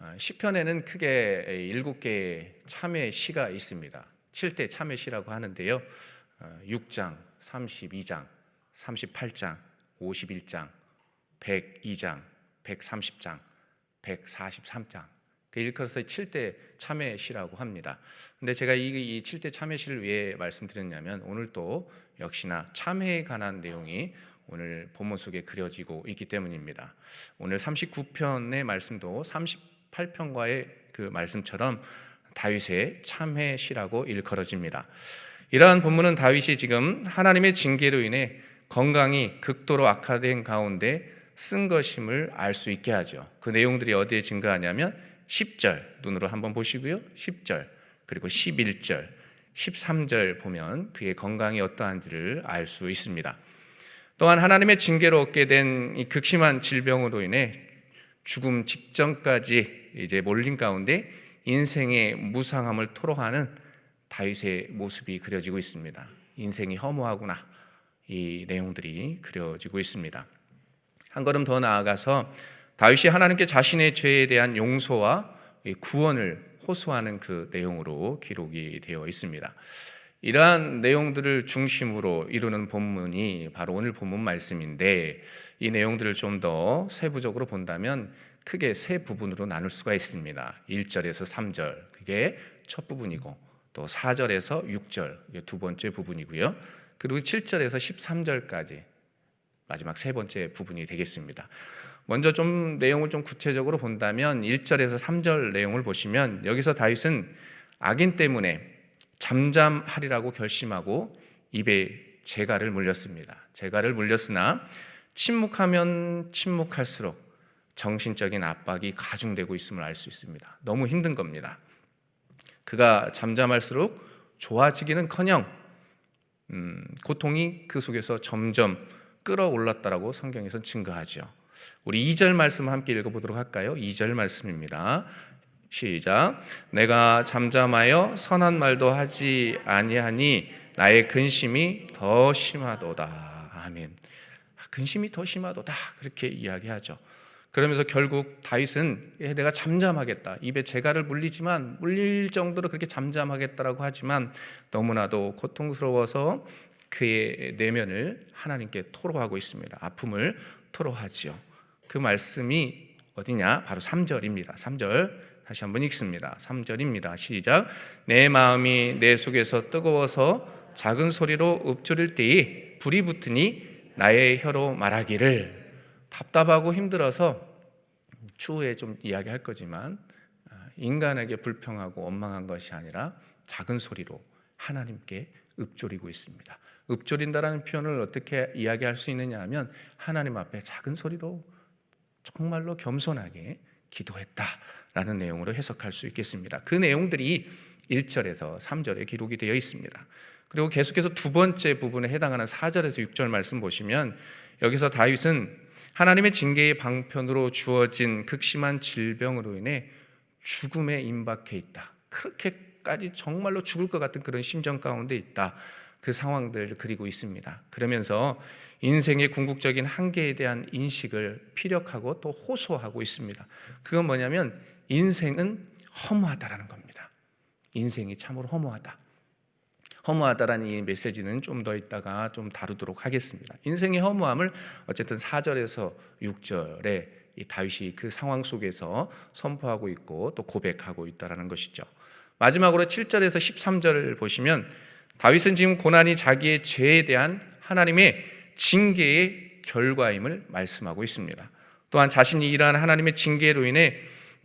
아, 시편에는 크게 일곱 개의 참회 시가 있습니다. 7대 참회 시라고 하는데요. 6장, 32장, 38장, 51장, 102장, 130장, 143장. 그 일컬어서 7대 참회 시라고 합니다. 근데 제가 이, 이 7대 참회 시를 왜 말씀드렸냐면 오늘 또 역시나 참회에 관한 내용이 오늘 본문 속에 그려지고 있기 때문입니다. 오늘 39편의 말씀도 38편과의 그 말씀처럼 다윗의 참회시라고 일컬어집니다. 이러한 본문은 다윗이 지금 하나님의 징계로 인해 건강이 극도로 악화된 가운데 쓴 것임을 알 수 있게 하죠. 그 내용들이 어디에 증가하냐면 10절 눈으로 한번 보시고요. 10절 그리고 11절 13절 보면 그의 건강이 어떠한지를 알 수 있습니다. 또한 하나님의 징계로 얻게 된이 극심한 질병으로 인해 죽음 직전까지 이제 몰린 가운데 인생의 무상함을 토로하는 다윗의 모습이 그려지고 있습니다. 인생이 허무하구나 이 내용들이 그려지고 있습니다. 한 걸음 더 나아가서 다윗이 하나님께 자신의 죄에 대한 용서와 구원을 호소하는 그 내용으로 기록이 되어 있습니다. 이러한 내용들을 중심으로 이루는 본문이 바로 오늘 본문 말씀인데 이 내용들을 좀 더 세부적으로 본다면 크게 세 부분으로 나눌 수가 있습니다. 1절에서 3절 그게 첫 부분이고 또 4절에서 6절 이게 두 번째 부분이고요. 그리고 7절에서 13절까지 마지막 세 번째 부분이 되겠습니다. 먼저 좀 내용을 좀 구체적으로 본다면 1절에서 3절 내용을 보시면 여기서 다윗은 악인 때문에 잠잠하리라고 결심하고 입에 재갈을 물렸습니다. 재갈을 물렸으나 침묵하면 침묵할수록 정신적인 압박이 가중되고 있음을 알 수 있습니다. 너무 힘든 겁니다. 그가 잠잠할수록 좋아지기는커녕 음, 고통이 그 속에서 점점 끌어올랐다라고 성경에서 증거하죠. 우리 2절 말씀 함께 읽어보도록 할까요? 2절 말씀입니다. 시작. 내가 잠잠하여 선한 말도 하지 아니하니 나의 근심이 더 심하도다. 아멘. 근심이 더 심하도다. 그렇게 이야기하죠. 그러면서 결국 다윗은 예, 내가 잠잠하겠다. 입에 재갈을 물리지만 물릴 정도로 그렇게 잠잠하겠다라고 하지만 너무나도 고통스러워서 그의 내면을 하나님께 토로하고 있습니다. 아픔을 토로하지요. 그 말씀이 어디냐? 바로 3절입니다. 3절. 다시 한번 읽습니다. 3절입니다. 시작. 내 마음이 내 속에서 뜨거워서 작은 소리로 읊조릴 때에 불이 붙으니 나의 혀로 말하기를 답답하고 힘들어서 추후에 좀 이야기할 거지만 아, 인간에게 불평하고 원망한 것이 아니라 작은 소리로 하나님께 읊조리고 있습니다. 읊조린다라는 표현을 어떻게 이야기할 수 있느냐 하면 하나님 앞에 작은 소리로 정말로 겸손하게 기도했다라는 내용으로 해석할 수 있겠습니다. 그 내용들이 1절에서 3절에 기록이 되어 있습니다. 그리고 계속해서 두 번째 부분에 해당하는 4절에서 6절 말씀 보시면 여기서 다윗은 하나님의 징계의 방편으로 주어진 극심한 질병으로 인해 죽음에 임박해 있다. 그렇게까지 정말로 죽을 것 같은 그런 심정 가운데 있다. 그 상황들을 그리고 있습니다. 그러면서 인생의 궁극적인 한계에 대한 인식을 피력하고 또 호소하고 있습니다. 그건 뭐냐면 인생은 허무하다라는 겁니다. 인생이 참으로 허무하다. 허무하다라는 이 메시지는 좀 더 있다가 좀 다루도록 하겠습니다. 인생의 허무함을 어쨌든 4절에서 6절에 이 다윗이 그 상황 속에서 선포하고 있고 또 고백하고 있다라는 것이죠. 마지막으로 7절에서 13절을 보시면 다윗은 지금 고난이 자기의 죄에 대한 하나님의 징계의 결과임을 말씀하고 있습니다. 또한 자신이 일한 하나님의 징계로 인해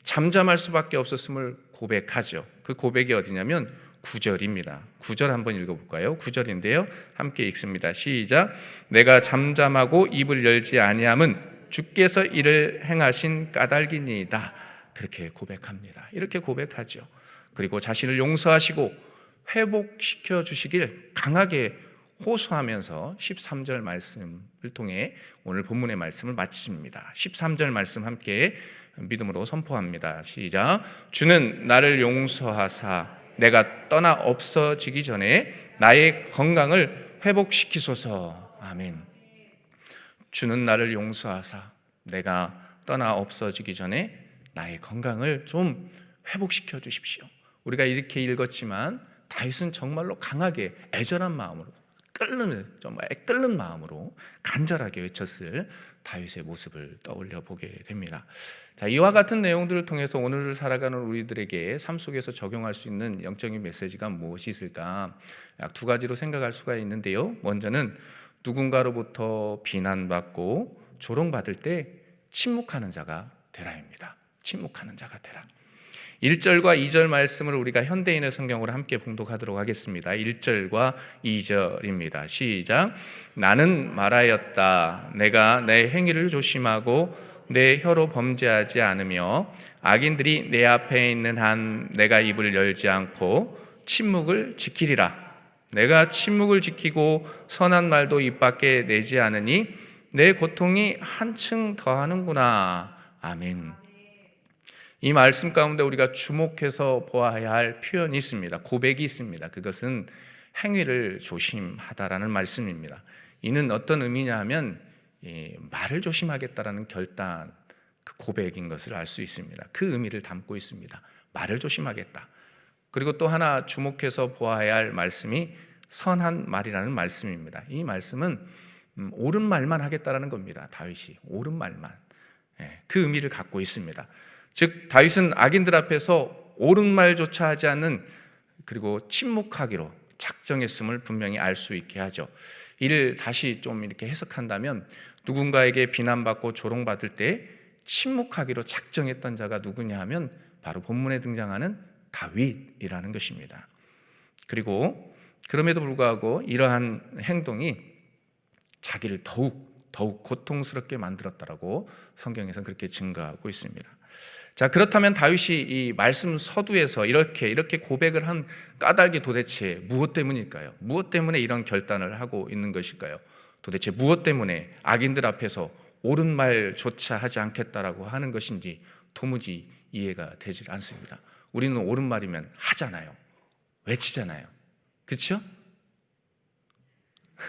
잠잠할 수밖에 없었음을 고백하죠. 그 고백이 어디냐면 9절입니다. 9절 한번 읽어볼까요? 9절인데요. 함께 읽습니다. 시작. 내가 잠잠하고 입을 열지 아니함은 주께서 이를 행하신 까닭이니이다. 그렇게 고백합니다. 이렇게 고백하죠. 그리고 자신을 용서하시고 회복시켜 주시길 강하게 호소하면서 13절 말씀을 통해 오늘 본문의 말씀을 마칩니다. 13절 말씀 함께 믿음으로 선포합니다. 시작. 주는 나를 용서하사 내가 떠나 없어지기 전에 나의 건강을 회복시키소서. 아멘. 주는 나를 용서하사 내가 떠나 없어지기 전에 나의 건강을 좀 회복시켜 주십시오. 우리가 이렇게 읽었지만 다윗은 정말로 강하게 애절한 마음으로 끓는 정말 끓는 마음으로 간절하게 외쳤을 다윗의 모습을 떠올려 보게 됩니다. 자, 이와 같은 내용들을 통해서 오늘을 살아가는 우리들에게 삶 속에서 적용할 수 있는 영적인 메시지가 무엇이 있을까? 약 두 가지로 생각할 수가 있는데요. 먼저는 누군가로부터 비난받고 조롱받을 때 침묵하는 자가 되라입니다. 침묵하는 자가 되라. 1절과 2절 말씀을 우리가 현대인의 성경으로 함께 봉독하도록 하겠습니다. 1절과 2절입니다. 시작. 나는 말하였다. 내가 내 행위를 조심하고 내 혀로 범죄하지 않으며 악인들이 내 앞에 있는 한 내가 입을 열지 않고 침묵을 지키리라. 내가 침묵을 지키고 선한 말도 입 밖에 내지 않으니 내 고통이 한층 더하는구나. 아멘. 이 말씀 가운데 우리가 주목해서 보아야 할 표현이 있습니다. 고백이 있습니다. 그것은 행위를 조심하다라는 말씀입니다. 이는 어떤 의미냐 하면 말을 조심하겠다라는 결단, 그 고백인 것을 알 수 있습니다. 그 의미를 담고 있습니다. 말을 조심하겠다. 그리고 또 하나 주목해서 보아야 할 말씀이 선한 말이라는 말씀입니다. 이 말씀은 음, 옳은 말만 하겠다라는 겁니다. 다윗이 옳은 말만 예, 그 의미를 갖고 있습니다. 즉 다윗은 악인들 앞에서 옳은 말조차 하지 않는 그리고 침묵하기로 작정했음을 분명히 알 수 있게 하죠. 이를 다시 좀 이렇게 해석한다면 누군가에게 비난받고 조롱받을 때 침묵하기로 작정했던 자가 누구냐 하면 바로 본문에 등장하는 다윗이라는 것입니다. 그리고 그럼에도 불구하고 이러한 행동이 자기를 더욱 더욱 고통스럽게 만들었다라고 성경에서는 그렇게 증가하고 있습니다. 자, 그렇다면 다윗이 이 말씀 서두에서 이렇게 이렇게 고백을 한 까닭이 도대체 무엇 때문일까요? 무엇 때문에 이런 결단을 하고 있는 것일까요? 도대체 무엇 때문에 악인들 앞에서 옳은 말조차 하지 않겠다라고 하는 것인지 도무지 이해가 되질 않습니다. 우리는 옳은 말이면 하잖아요. 외치잖아요. 그렇죠?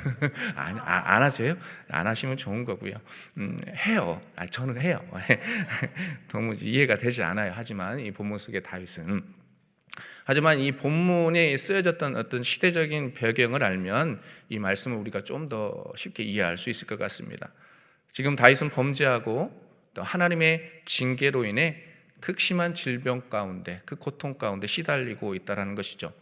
안, 안 하세요? 안 하시면 좋은 거고요. 음, 해요. 아, 저는 해요. 도무지 이해가 되지 않아요. 하지만 이 본문 속의 다윗은 하지만 이 본문에 쓰여졌던 어떤 시대적인 배경을 알면 이 말씀을 우리가 좀 더 쉽게 이해할 수 있을 것 같습니다. 지금 다윗은 범죄하고 또 하나님의 징계로 인해 극심한 질병 가운데 그 고통 가운데 시달리고 있다라는 것이죠.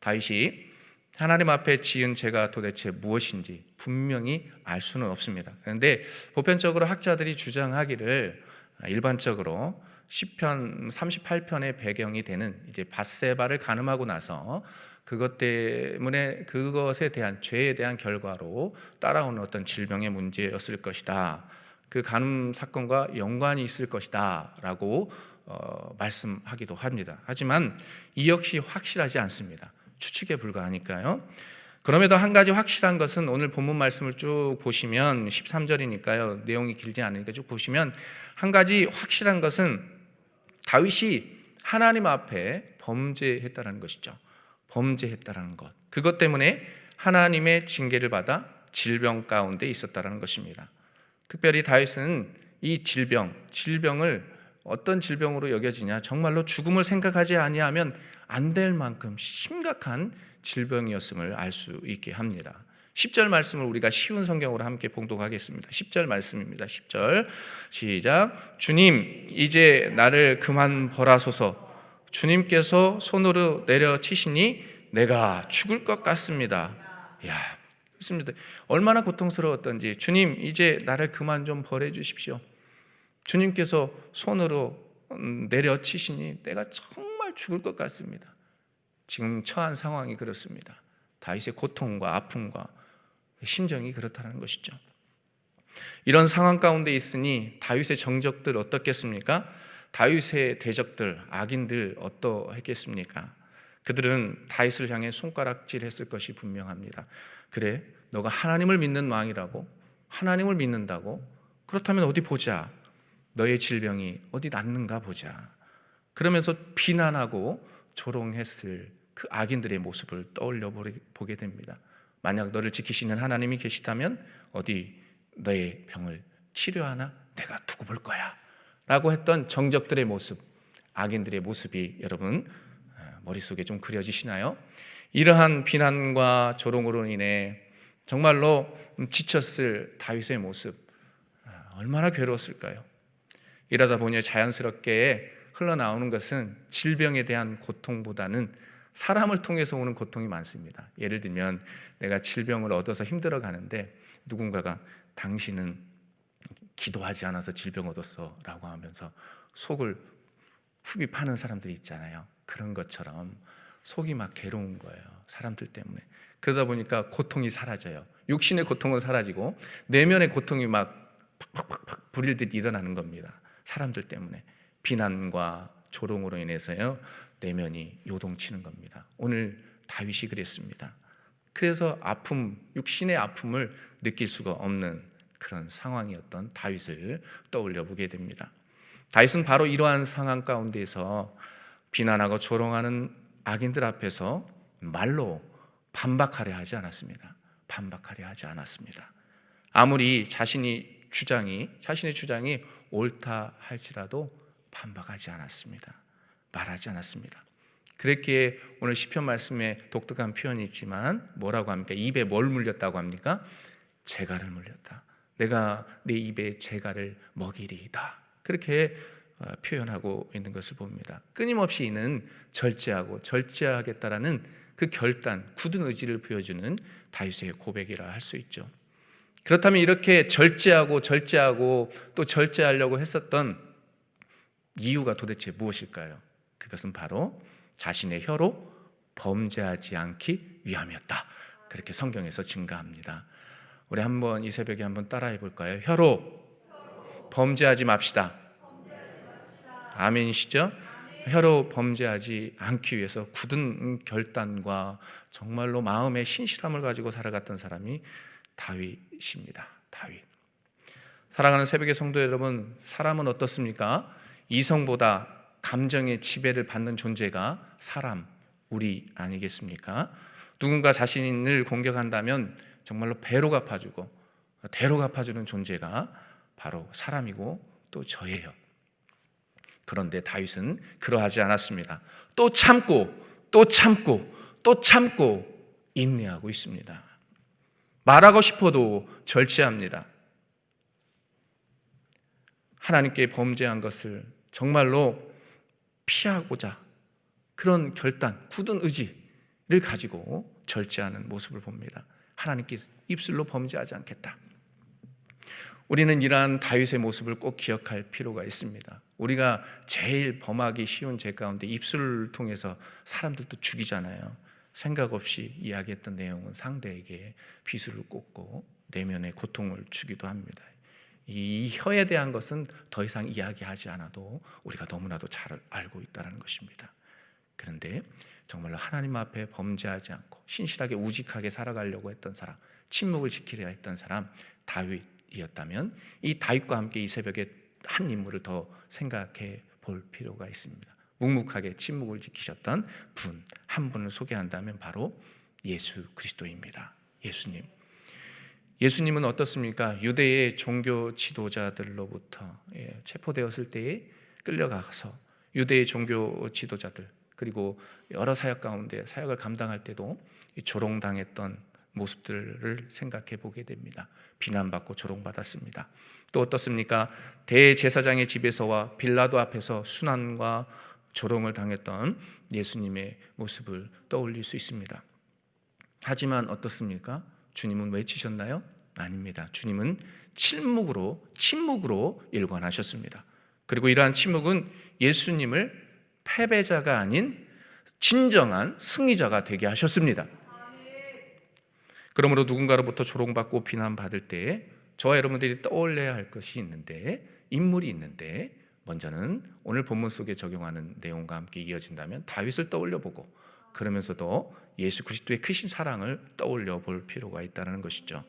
다윗이 하나님 앞에 지은 죄가 도대체 무엇인지 분명히 알 수는 없습니다. 그런데 보편적으로 학자들이 주장하기를 일반적으로 시편 38편의 배경이 되는 이제 바세바를 가늠하고 나서 그것 때문에 그것에 대한 죄에 대한 결과로 따라오는 어떤 질병의 문제였을 것이다. 그 간음 사건과 연관이 있을 것이다라고 어, 말씀하기도 합니다. 하지만 이 역시 확실하지 않습니다. 추측에 불과하니까요. 그럼에도 한 가지 확실한 것은 오늘 본문 말씀을 쭉 보시면 13절이니까요. 내용이 길지 않으니까 쭉 보시면 한 가지 확실한 것은 다윗이 하나님 앞에 범죄했다는 것이죠. 범죄했다는 것. 그것 때문에 하나님의 징계를 받아 질병 가운데 있었다는 것입니다. 특별히 다윗은 이 질병, 질병을 어떤 질병으로 여겨지냐? 정말로 죽음을 생각하지 아니하면 안 될 만큼 심각한 질병이었음을 알 수 있게 합니다. 10절 말씀을 우리가 쉬운 성경으로 함께 봉독하겠습니다. 10절 말씀입니다. 10절 시작. 주님, 이제 나를 그만 벌하소서. 주님께서 손으로 내려 치시니 내가 죽을 것 같습니다. 야, 그렇습니다. 얼마나 고통스러웠던지 주님, 이제 나를 그만 좀 벌해 주십시오. 주님께서 손으로 음, 내려치시니 내가 정말 죽을 것 같습니다. 지금 처한 상황이 그렇습니다. 다윗의 고통과 아픔과 심정이 그렇다는 것이죠. 이런 상황 가운데 있으니 다윗의 정적들 어떻겠습니까? 다윗의 대적들, 악인들 어떠했겠습니까? 그들은 다윗을 향해 손가락질했을 것이 분명합니다. 그래, 너가 하나님을 믿는 왕이라고, 하나님을 믿는다고, 그렇다면 어디 보자. 너의 질병이 어디 낫는가 보자. 그러면서 비난하고 조롱했을 그 악인들의 모습을 떠올려 보게 됩니다. 만약 너를 지키시는 하나님이 계시다면 어디 너의 병을 치료하나 내가 두고 볼 거야. 라고 했던 정적들의 모습, 악인들의 모습이 여러분 어, 머릿속에 좀 그려지시나요? 이러한 비난과 조롱으로 인해 정말로 지쳤을 다윗의 모습 어, 얼마나 괴로웠을까요? 이러다 보니 자연스럽게 흘러나오는 것은 질병에 대한 고통보다는 사람을 통해서 오는 고통이 많습니다. 예를 들면 내가 질병을 얻어서 힘들어 가는데 누군가가 당신은 기도하지 않아서 질병 얻었어 라고 하면서 속을 후비 파는 사람들이 있잖아요. 그런 것처럼 속이 막 괴로운 거예요. 사람들 때문에. 그러다 보니까 고통이 사라져요. 육신의 고통은 사라지고 내면의 고통이 막 팍팍팍팍 불일듯 일어나는 겁니다. 사람들 때문에 비난과 조롱으로 인해서요 내면이 요동치는 겁니다. 오늘 다윗이 그랬습니다. 그래서 아픔, 육신의 아픔을 느낄 수가 없는 그런 상황이었던 다윗을 떠올려 보게 됩니다. 다윗은 바로 이러한 상황 가운데서 비난하고 조롱하는 악인들 앞에서 말로 반박하려 하지 않았습니다. 반박하려 하지 않았습니다. 아무리 자신이 주장이 자신의 주장이 옳다 할지라도 반박하지 않았습니다. 말하지 않았습니다. 그랬기에 오늘 시편 말씀에 독특한 표현이 있지만 뭐라고 합니까? 입에 뭘 물렸다고 합니까? 재갈을 물렸다. 내가 내 입에 재갈을 먹이리이다. 그렇게 어, 표현하고 있는 것을 봅니다. 끊임없이 이는 절제하고 절제하겠다라는 그 결단, 굳은 의지를 보여주는 다윗의 고백이라 할 수 있죠. 그렇다면 이렇게 절제하고 절제하고 또 절제하려고 했었던 이유가 도대체 무엇일까요? 그것은 바로 자신의 혀로 범죄하지 않기 위함이었다. 그렇게 성경에서 증가합니다. 우리 한번 이 새벽에 한번 따라해 볼까요? 혀로 범죄하지 맙시다. 아멘이시죠? 혀로 범죄하지 않기 위해서 굳은 결단과 정말로 마음의 신실함을 가지고 살아갔던 사람이 다윗입니다. 다윗. 사랑하는 새벽의 성도 여러분, 사람은 어떻습니까? 이성보다 감정의 지배를 받는 존재가 사람, 우리 아니겠습니까? 누군가 자신을 공격한다면 정말로 배로 갚아주고 대로 갚아주는 존재가 바로 사람이고 또 저예요. 그런데 다윗은 그러하지 않았습니다. 또 참고 또 참고 또 참고 인내하고 있습니다. 말하고 싶어도 절제합니다. 하나님께 범죄한 것을 정말로 피하고자 그런 결단, 굳은 의지를 가지고 절제하는 모습을 봅니다. 하나님께 입술로 범죄하지 않겠다. 우리는 이러한 다윗의 모습을 꼭 기억할 필요가 있습니다. 우리가 제일 범하기 쉬운 죄 가운데 입술을 통해서 사람들도 죽이잖아요. 생각 없이 이야기했던 내용은 상대에게 비수를 꽂고 내면의 고통을 주기도 합니다. 이 혀에 대한 것은 더 이상 이야기하지 않아도 우리가 너무나도 잘 알고 있다는 것입니다. 그런데 정말로 하나님 앞에 범죄하지 않고 신실하게 우직하게 살아가려고 했던 사람, 침묵을 지키려 했던 사람 다윗이었다면 이 다윗과 함께 이 새벽에 한 인물을 더 생각해 볼 필요가 있습니다. 묵묵하게 침묵을 지키셨던 분 한 분을 소개한다면 바로 예수 그리스도입니다. 예수님. 예수님은 어떻습니까? 유대의 종교 지도자들로부터 예, 체포되었을 때에 끌려가서 유대의 종교 지도자들 그리고 여러 사역 가운데 사역을 감당할 때도 조롱당했던 모습들을 생각해 보게 됩니다. 비난받고 조롱받았습니다. 또 어떻습니까? 대제사장의 집에서와 빌라도 앞에서 순환과 조롱을 당했던 예수님의 모습을 떠올릴 수 있습니다. 하지만 어떻습니까? 주님은 외치셨나요? 아닙니다. 주님은 침묵으로 침묵으로 일관하셨습니다. 그리고 이러한 침묵은 예수님을 패배자가 아닌 진정한 승리자가 되게 하셨습니다. 그러므로 누군가로부터 조롱받고 비난받을 때 저와 여러분들이 떠올려야 할 것이 있는데 인물이 있는데 먼저는 오늘 본문 속에 적용하는 내용과 함께 이어진다면 다윗을 떠올려 보고 그러면서도 예수 그리스도의 크신 사랑을 떠올려 볼 필요가 있다는 것이죠.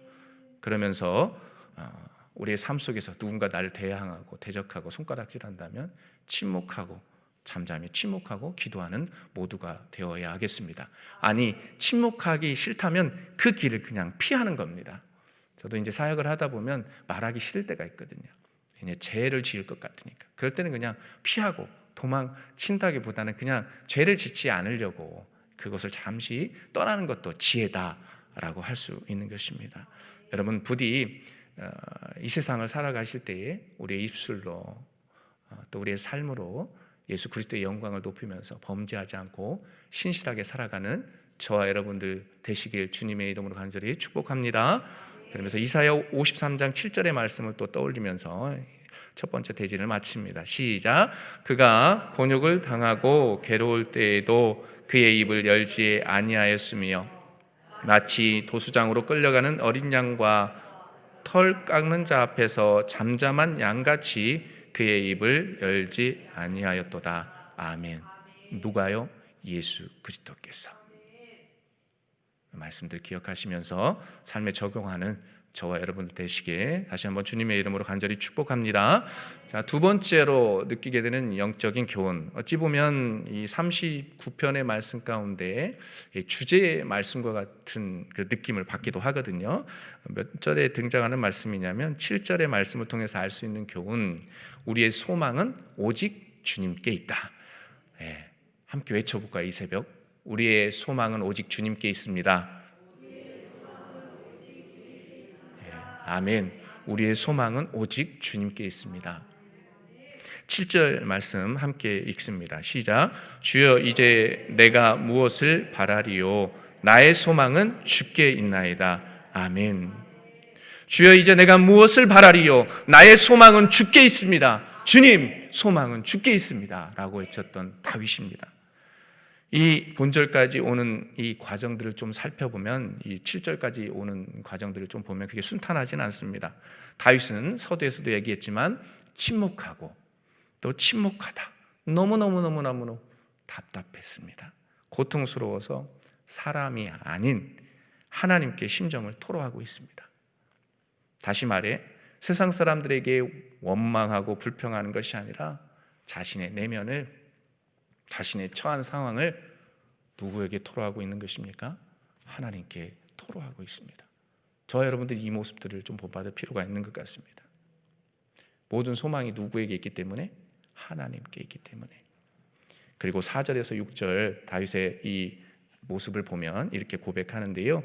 그러면서 어, 우리의 삶 속에서 누군가 나를 대항하고 대적하고 손가락질한다면 침묵하고 잠잠히 침묵하고 기도하는 모두가 되어야 하겠습니다. 아니 침묵하기 싫다면 그 길을 그냥 피하는 겁니다. 저도 이제 사역을 하다 보면 말하기 싫을 때가 있거든요. 그냥 죄를 지을 것 같으니까. 그럴 때는 그냥 피하고 도망친다기보다는 그냥 죄를 짓지 않으려고 그것을 잠시 떠나는 것도 지혜다라고 할 수 있는 것입니다. 여러분 부디 어, 이 세상을 살아가실 때에 우리의 입술로 어, 또 우리의 삶으로 예수 그리스도의 영광을 높이면서 범죄하지 않고 신실하게 살아가는 저와 여러분들 되시길 주님의 이름으로 간절히 축복합니다. 그러면서 이사야 53장 7절의 말씀을 또 떠올리면서 첫 번째 대진을 마칩니다. 시작. 그가 곤욕을 당하고 괴로울 때에도 그의 입을 열지 아니하였으며 마치 도수장으로 끌려가는 어린 양과 털 깎는 자 앞에서 잠잠한 양같이 그의 입을 열지 아니하였도다. 아멘. 누가요? 예수 그리스도께서. 말씀들 기억하시면서 삶에 적용하는 저와 여러분들 되시게 다시 한번 주님의 이름으로 간절히 축복합니다. 자, 두 번째로 느끼게 되는 영적인 교훈. 어찌 보면 이 39편의 말씀 가운데 주제의 말씀과 같은 그 느낌을 받기도 하거든요. 몇 절에 등장하는 말씀이냐면 7절의 말씀을 통해서 알 수 있는 교훈. 우리의 소망은 오직 주님께 있다. 예, 함께 외쳐볼까요, 이 새벽? 우리의 소망은 오직 주님께 있습니다. 아멘. 우리의 소망은 오직 주님께 있습니다. 7절 말씀 함께 읽습니다. 시작. 주여 이제 내가 무엇을 바라리요? 나의 소망은 주께 있나이다. 아멘. 주여 이제 내가 무엇을 바라리요? 나의 소망은 주께 있습니다. 주님, 소망은 주께 있습니다. 라고 외쳤던 다윗입니다. 이 본절까지 오는 이 과정들을 좀 살펴보면 이 7절까지 오는 과정들을 좀 보면 그게 순탄하진 않습니다. 다윗은 서두에서도 얘기했지만 침묵하고 또 침묵하다. 너무너무너무너무 답답했습니다. 고통스러워서 사람이 아닌 하나님께 심정을 토로하고 있습니다. 다시 말해 세상 사람들에게 원망하고 불평하는 것이 아니라 자신의 내면을 자신의 처한 상황을 누구에게 토로하고 있는 것입니까? 하나님께 토로하고 있습니다. 저 여러분들이 이 모습들을 좀 본받을 필요가 있는 것 같습니다. 모든 소망이 누구에게 있기 때문에 하나님께 있기 때문에 그리고 4절에서 6절 다윗의 이 모습을 보면 이렇게 고백하는데요.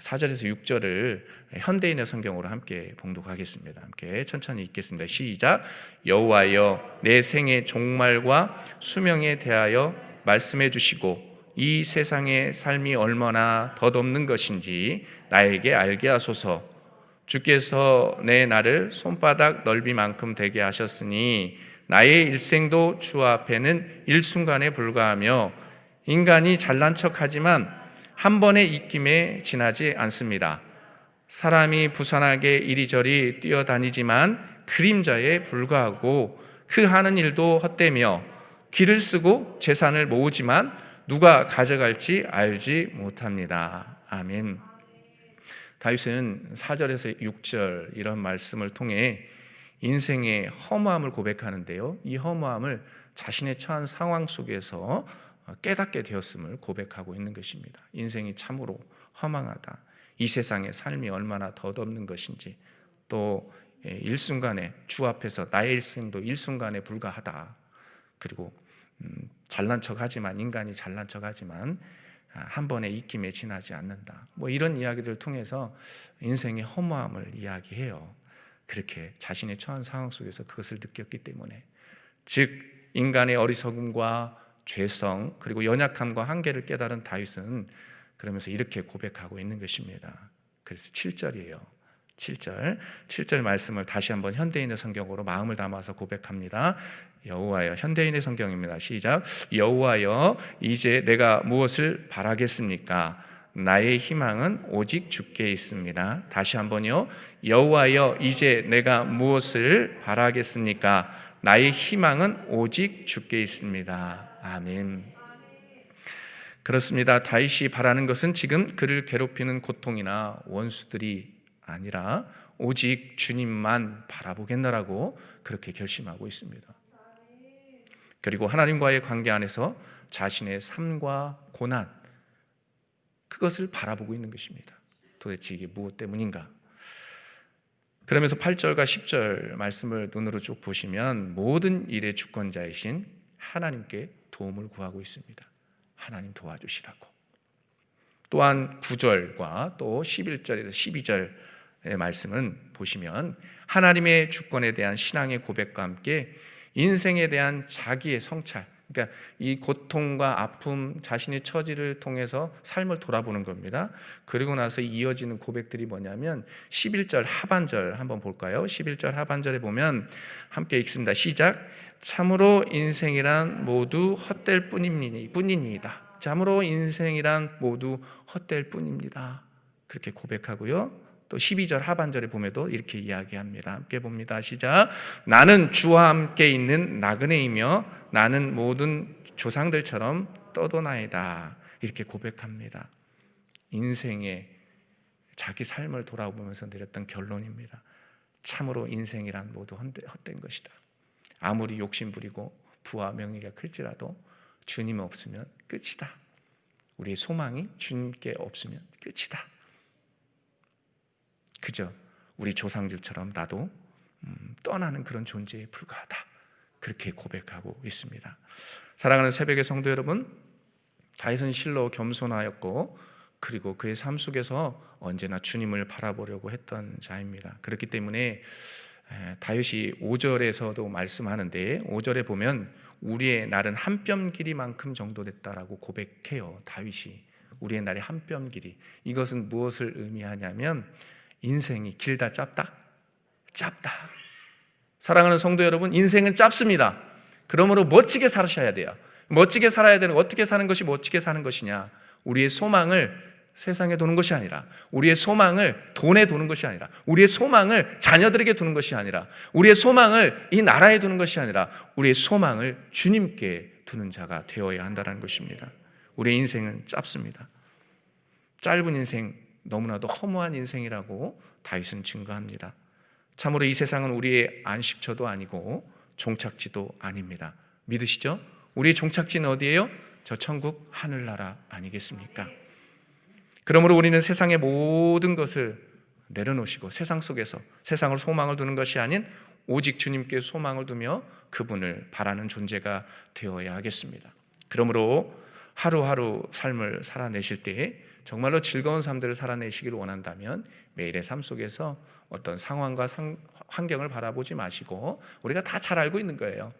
4절에서 어, 6절을 현대인의 성경으로 함께 봉독하겠습니다. 함께 천천히 읽겠습니다. 시작. 여호와여 내 생의 종말과 수명에 대하여 말씀해 주시고 이 세상의 삶이 얼마나 덧없는 것인지 나에게 알게 하소서. 주께서 내 나를 손바닥 넓이만큼 되게 하셨으니 나의 일생도 주 앞에는 일순간에 불과하며 인간이 잘난 척하지만 한 번의 입김에 지나지 않습니다. 사람이 부산하게 이리저리 뛰어다니지만 그림자에 불과하고 그 하는 일도 헛되며 길을 쓰고 재산을 모으지만 누가 가져갈지 알지 못합니다. 아멘. 다윗은 4절에서 6절 이런 말씀을 통해 인생의 허무함을 고백하는데요. 이 허무함을 자신의 처한 상황 속에서 깨닫게 되었음을 고백하고 있는 것입니다. 인생이 참으로 허망하다. 이 세상의 삶이 얼마나 덧없는 것인지 또 예, 일순간에 주 앞에서 나의 일생도 일순간에 불과하다. 그리고 음, 잘난 척하지만 인간이 잘난 척하지만 아, 한 번에 입김에 지나지 않는다. 뭐 이런 이야기들을 통해서 인생의 허무함을 이야기해요. 그렇게 자신의 처한 상황 속에서 그것을 느꼈기 때문에 즉 인간의 어리석음과 죄성 그리고 연약함과 한계를 깨달은 다윗은 그러면서 이렇게 고백하고 있는 것입니다. 그래서 7절이에요. 7절. 7절 말씀을 다시 한번 현대인의 성경으로 마음을 담아서 고백합니다. 여호와여 현대인의 성경입니다. 시작. 여호와여 이제 내가 무엇을 바라겠습니까? 나의 희망은 오직 주께 있습니다. 다시 한번요. 여호와여 이제 내가 무엇을 바라겠습니까? 나의 희망은 오직 주께 있습니다. 아멘. 그렇습니다. 다윗이 바라는 것은 지금 그를 괴롭히는 고통이나 원수들이 아니라 오직 주님만 바라보겠노라고 그렇게 결심하고 있습니다. 그리고 하나님과의 관계 안에서 자신의 삶과 고난 그것을 바라보고 있는 것입니다. 도대체 이게 무엇 때문인가? 그러면서 8절과 10절 말씀을 눈으로 쭉 보시면 모든 일의 주권자이신 하나님께 도움을 구하고 있습니다. 하나님 도와주시라고. 또한 9절과 또 11절에서 12절의 말씀은 보시면 하나님의 주권에 대한 신앙의 고백과 함께 인생에 대한 자기의 성찰, 그러니까 이 고통과 아픔, 자신의 처지를 통해서 삶을 돌아보는 겁니다. 그리고 나서 이어지는 고백들이 뭐냐면 11절 하반절 한번 볼까요? 11절 하반절에 보면 함께 읽습니다. 시작. 참으로 인생이란 모두 헛될 뿐이니 뿐이니이다. 참으로 인생이란 모두 헛될 뿐입니다. 그렇게 고백하고요. 또 12절 하반절에 보면도 이렇게 이야기합니다. 함께 봅니다. 시작. 나는 주와 함께 있는 나그네이며 나는 모든 조상들처럼 떠도나이다. 이렇게 고백합니다. 인생의 자기 삶을 돌아보면서 내렸던 결론입니다. 참으로 인생이란 모두 헛된 것이다. 아무리 욕심 부리고 부와 명예가 클지라도 주님 없으면 끝이다. 우리의 소망이 주님께 없으면 끝이다. 그저 우리 조상들처럼 나도 음, 떠나는 그런 존재에 불과하다. 그렇게 고백하고 있습니다. 사랑하는 새벽의 성도 여러분, 다윗은 실로 겸손하였고 그리고 그의 삶 속에서 언제나 주님을 바라보려고 했던 자입니다. 그렇기 때문에 다윗이 5절에서도 말씀하는데 5절에 보면 우리의 날은 한 뼘 길이만큼 정도 됐다라고 고백해요. 다윗이 우리의 날이 한 뼘 길이. 이것은 무엇을 의미하냐면 인생이 길다 짧다? 짧다. 사랑하는 성도 여러분, 인생은 짧습니다. 그러므로 멋지게 살으셔야 돼요. 멋지게 살아야 되는 어떻게 사는 것이 멋지게 사는 것이냐? 우리의 소망을 세상에 두는 것이 아니라 우리의 소망을 돈에 두는 것이 아니라 우리의 소망을 자녀들에게 두는 것이 아니라 우리의 소망을 이 나라에 두는 것이 아니라 우리의 소망을 주님께 두는 자가 되어야 한다는 것입니다. 우리의 인생은 짧습니다. 짧은 인생 너무나도 허무한 인생이라고 다윗은 증거합니다. 참으로 이 세상은 우리의 안식처도 아니고 종착지도 아닙니다. 믿으시죠? 우리의 종착지는 어디예요? 저 천국 하늘나라 아니겠습니까? 그러므로 우리는 세상의 모든 것을 내려놓으시고 세상 속에서 세상을 소망을 두는 것이 아닌 오직 주님께 소망을 두며 그분을 바라는 존재가 되어야 하겠습니다. 그러므로 하루하루 삶을 살아내실 때 정말로 즐거운 삶들을 살아내시기를 원한다면 매일의 삶 속에서 어떤 상황과 상, 환경을 바라보지 마시고 우리가 다 잘 알고 있는 거예요.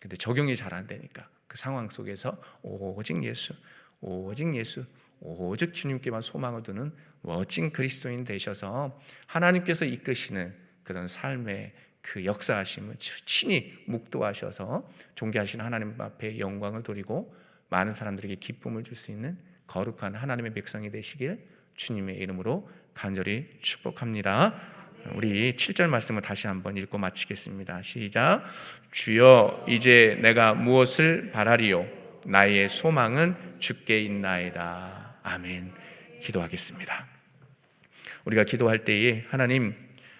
근데 적용이 잘 안 되니까 그 상황 속에서 오직 예수, 오직 예수, 오직 주님께만 소망을 두는 멋진 그리스도인 되셔서 하나님께서 이끄시는 그런 삶의 그 역사하심을 친히 묵도하셔서 존귀하신 하나님 앞에 영광을 돌리고 많은 사람들에게 기쁨을 줄 수 있는 거룩한 하나님의 백성이 되시길 주님의 이름으로 간절히 축복합니다. 우리 7절 말씀을 다시 한번 읽고 마치겠습니다. 시작. 주여 이제 내가 무엇을 바라리요 나의 소망은 주께 있나이다. 아멘. 기도하겠습니다. 우리가 기도할 때에 하나님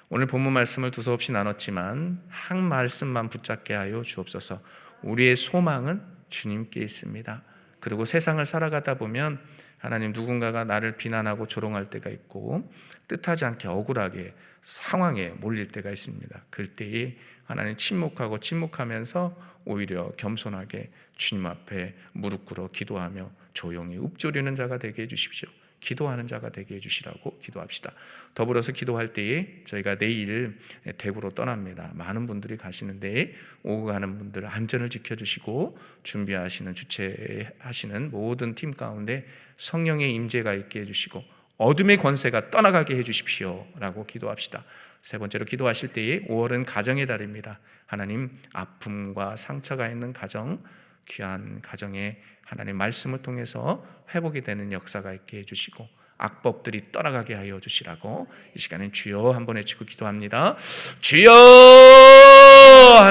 오늘 본문 말씀을 두서없이 나눴지만 한 말씀만 붙잡게 하여 주옵소서. 우리의 소망은 주님께 있습니다. 그리고 세상을 살아가다 보면 하나님 누군가가 나를 비난하고 조롱할 때가 있고 뜻하지 않게 억울하게 상황에 몰릴 때가 있습니다. 그때에 하나님 침묵하고 침묵하면서 오히려 겸손하게 주님 앞에 무릎 꿇어 기도하며 조용히 읊조리는 자가 되게 해주십시오. 기도하는 자가 되게 해주시라고 기도합시다. 더불어서 기도할 때에 저희가 내일 대구로 떠납니다. 많은 분들이 가시는데 오고 가는 분들 안전을 지켜주시고 준비하시는 주최하시는 모든 팀 가운데 성령의 임재가 있게 해주시고 어둠의 권세가 떠나가게 해주십시오라고 기도합시다. 세 번째로 기도하실 때에 5월은 가정의 달입니다. 하나님 아픔과 상처가 있는 가정, 귀한 가정에 하나님 말씀을 통해서 회복이 되는 역사가 있게 해주시고 악법들이 떠나가게 하여 주시라고 이 시간엔 주여 한번 외치고 기도합니다. 주여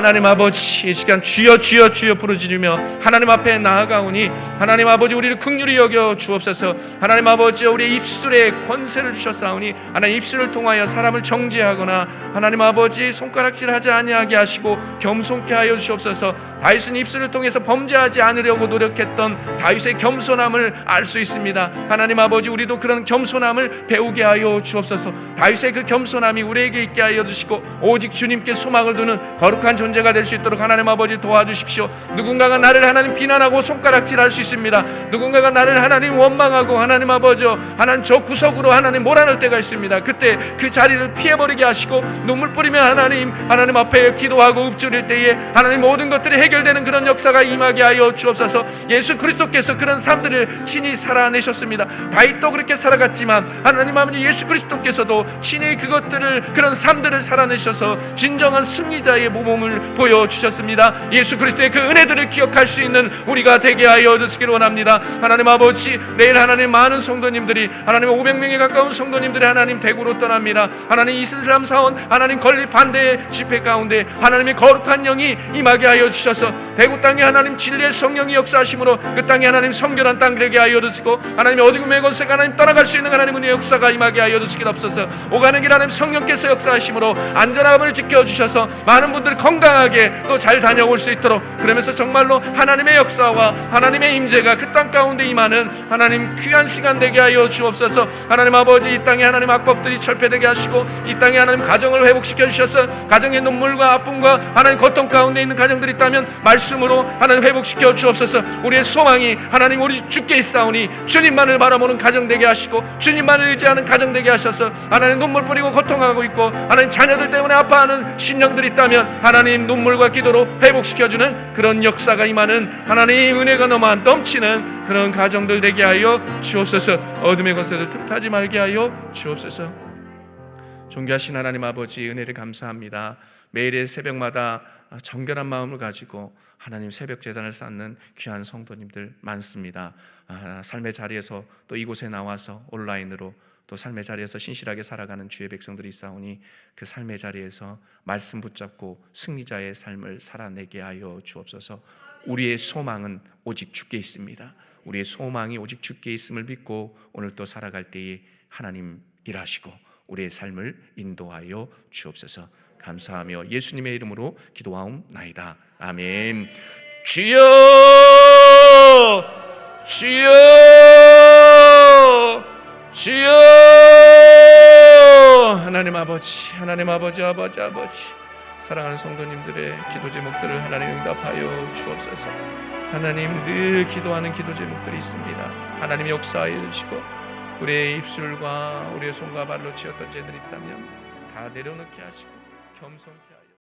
하나님 아버지 이 시간 주여 주여 주여 부르짖으며 하나님 앞에 나아가오니 하나님 아버지 우리를 긍휼히 여겨 주옵소서. 하나님 아버지 우리 입술에 권세를 주셨사오니 하나님 입술을 통하여 사람을 정죄하거나 하나님 아버지 손가락질하지 아니하게 하시고 겸손케 하여 주옵소서. 다윗은 입술을 통해서 범죄하지 않으려고 노력했던 다윗의 겸손함을 알 수 있습니다. 하나님 아버지 우리도 그런 겸손함을 배우게 하여 주옵소서. 다윗의 그 겸손함이 우리에게 있게 하여 주시고 오직 주님께 소망을 두는 거룩한 존재가 될 수 있도록 하나님 아버지 도와주십시오. 누군가가 나를 하나님 비난하고 손가락질할 수 있습니다. 누군가가 나를 하나님 원망하고 하나님 아버지 하나님 저 구석으로 하나님 몰아넣을 때가 있습니다. 그때 그 자리를 피해버리게 하시고 눈물 뿌리며 하나님 하나님 앞에 기도하고 읊조릴 때에 하나님 모든 것들이 해결되는 그런 역사가 임하게 하여 주옵소서. 예수 그리스도께서 그런 삶들을 친히 살아내셨습니다. 다윗도 그렇게 살아갔지만 하나님 아버지 예수 그리스도께서도 친히 그것들을 그런 삶들을 살아내셔서 진정한 승리자의 모범을 보여주셨습니다. 예수 그리스도의 그 은혜들을 기억할 수 있는 우리가 되게 하여 주시기를 원합니다. 하나님 아버지 내일 하나님 많은 성도님들이 하나님 500명에 가까운 성도님들이 하나님 대구로 떠납니다. 하나님 이슬람 사원 하나님 건립 반대 집회 가운데 하나님의 거룩한 영이 임하게 하여 주셔서 대구 땅에 하나님 진리의 성령이 역사하심으로 그 땅에 하나님 성결한 땅 되게 하여 주시고 하나님의 어둠의 권세가 하나님 떠나갈 수 있는 하나님의 역사가 임하게 하여 주시길 없어서 오가는 길 하나님 성령께서 역사하심으로 안전함을 지켜주셔서 많은 분들 건강하게 또 잘 다녀올 수 있도록 그러면서 정말로 하나님의 역사와 하나님의 임재가 그 땅 가운데 임하는 하나님 귀한 시간 되게 하여 주옵소서. 하나님 아버지 이 땅에 하나님 악법들이 철폐되게 하시고 이 땅에 하나님 가정을 회복시켜 주셔서 가정의 눈물과 아픔과 하나님 고통 가운데 있는 가정들이 있다면 말씀으로 하나님 회복시켜 주옵소서. 우리의 소망이 하나님 우리 주께 있사오니 주님만을 바라보는 가정 되게 하시고 주님만을 의지하는 가정 되게 하셔서 하나님 눈물 뿌리고 고통하고 있고 하나님 자녀들 때문에 아파하는 심령들이 있다면 하나님 눈물과 기도로 회복시켜주는 그런 역사가 임하는 하나님 은혜가 넘어 넘치는 그런 가정들 되게 하여 주옵소서 어둠의 것을 틈타지 말게 하여 주옵소서 존귀하신 하나님 아버지 은혜를 감사합니다. 매일의 새벽마다 정결한 마음을 가지고 하나님 새벽 재단을 쌓는 귀한 성도님들 많습니다. 아, 삶의 자리에서 또 이곳에 나와서 온라인으로 또 삶의 자리에서 신실하게 살아가는 주의 백성들이 있사오니 그 삶의 자리에서 말씀 붙잡고 승리자의 삶을 살아내게 하여 주옵소서. 우리의 소망은 오직 주께 있습니다. 우리의 소망이 오직 주께 있음을 믿고 오늘 또 살아갈 때에 하나님 일하시고 우리의 삶을 인도하여 주옵소서. 감사하며 예수님의 이름으로 기도하옵나이다. 아멘. 주여! 주여! 주여! 하나님 아버지, 하나님 아버지, 아버지, 아버지. 사랑하는 성도님들의 기도 제목들을 하나님 응답하여 주옵소서. 하나님 늘 기도하는 기도 제목들이 있습니다. 하나님 역사하여 주시고 우리의 입술과 우리의 손과 발로 지었던 죄들이 있다면 다 내려놓게 하시고 겸손케